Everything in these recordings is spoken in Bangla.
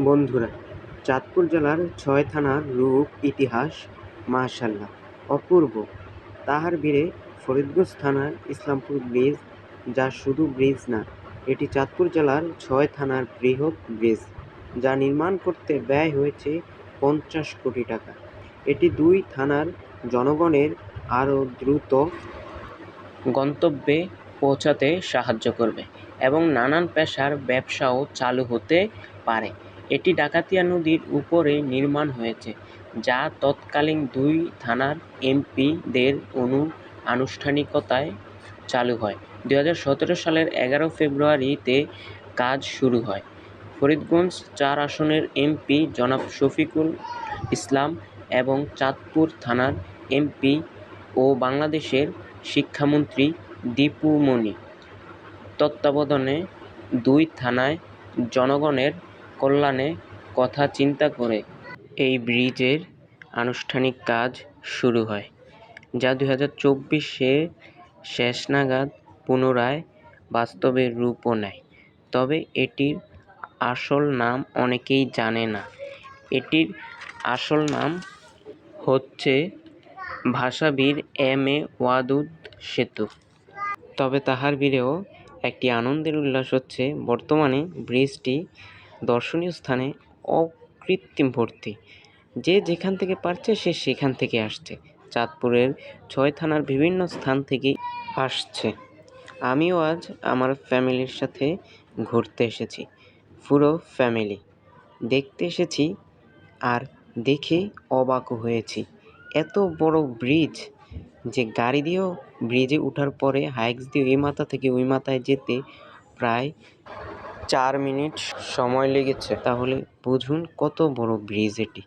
বন্ধুরা, চাঁদপুর জেলার ছয় থানার রূপ, ইতিহাস, মাশাল্লাহ, অপূর্ব। তাহার বীরে ফরিদগঞ্জ থানার ইসলামপুর ব্রিজ, যা শুধু ব্রিজ না, এটি চাঁদপুর জেলার ছয় থানার বৃহৎ ব্রিজ, যা নির্মাণ করতে ব্যয় হয়েছে পঞ্চাশ কোটি টাকা। এটি দুই থানার জনগণের আরও দ্রুত গন্তব্যে পৌঁছাতে সাহায্য করবে এবং নানান পেশার ব্যবসাও চালু হতে পারে। এটি ডাকাতিয়া নদীর উপরে নির্মাণ হয়েছে, যা তৎকালীন দুই থানার এমপিদের অনু আনুষ্ঠানিকতায় চালু হয়। দু হাজার সতেরো সালের এগারো ফেব্রুয়ারিতে কাজ শুরু হয়। ফরিদগঞ্জ চার আসনের এমপি জনাব শফিকুল ইসলাম এবং চাঁদপুর থানার এমপি ও বাংলাদেশের শিক্ষামন্ত্রী দীপু মনি। তত্ত্বাবধানে দুই থানায় জনগণের কল্যাণে কথা চিন্তা করে এই ব্রিজের আনুষ্ঠানিক কাজ শুরু হয়, যা দুই হাজার চব্বিশে শেষ নাগাদ পুনরায় বাস্তবে রূপও নেয়। তবে এটির আসল নাম অনেকেই জানে না। এটির আসল নাম হচ্ছে ভাষাবীর এম এ ওয়াদুদ সেতু। তবে তাহার বীরেও একটি আনন্দের উল্লাস হচ্ছে, বর্তমানে ব্রিজটি দর্শনীয় স্থানে অকৃত্রিম ভর্তি। যে যেখান থেকে পারছে, সে সেখান থেকে আসছে। চাঁদপুরের ছয় থানার বিভিন্ন স্থান থেকে আসছে। আমিও আজ আমার ফ্যামিলির সাথে ঘুরতে এসেছি। পুরো ফ্যামিলি। দেখতে এসেছি আর দেখে অবাক হয়েছি। এত বড় ব্রিজ যে গাড়ি দিয়েও ব্রিজে ওঠার পরে, হাইক্স দিয়ে এই মাথা থেকে ওই মাথায় যেতে প্রায় চার মিনিট সময় লেগেছে। তাহলে বুঝুন কত বড় ব্রিজ এটি।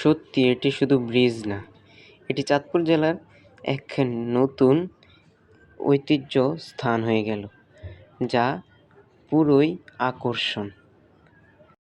সত্যি, এটি শুধু ব্রিজ না, এটি চাঁদপুর জেলার এক নতুন ঐতিহ্য স্থান হয়ে গেল, যা পুরোই আকর্ষণ।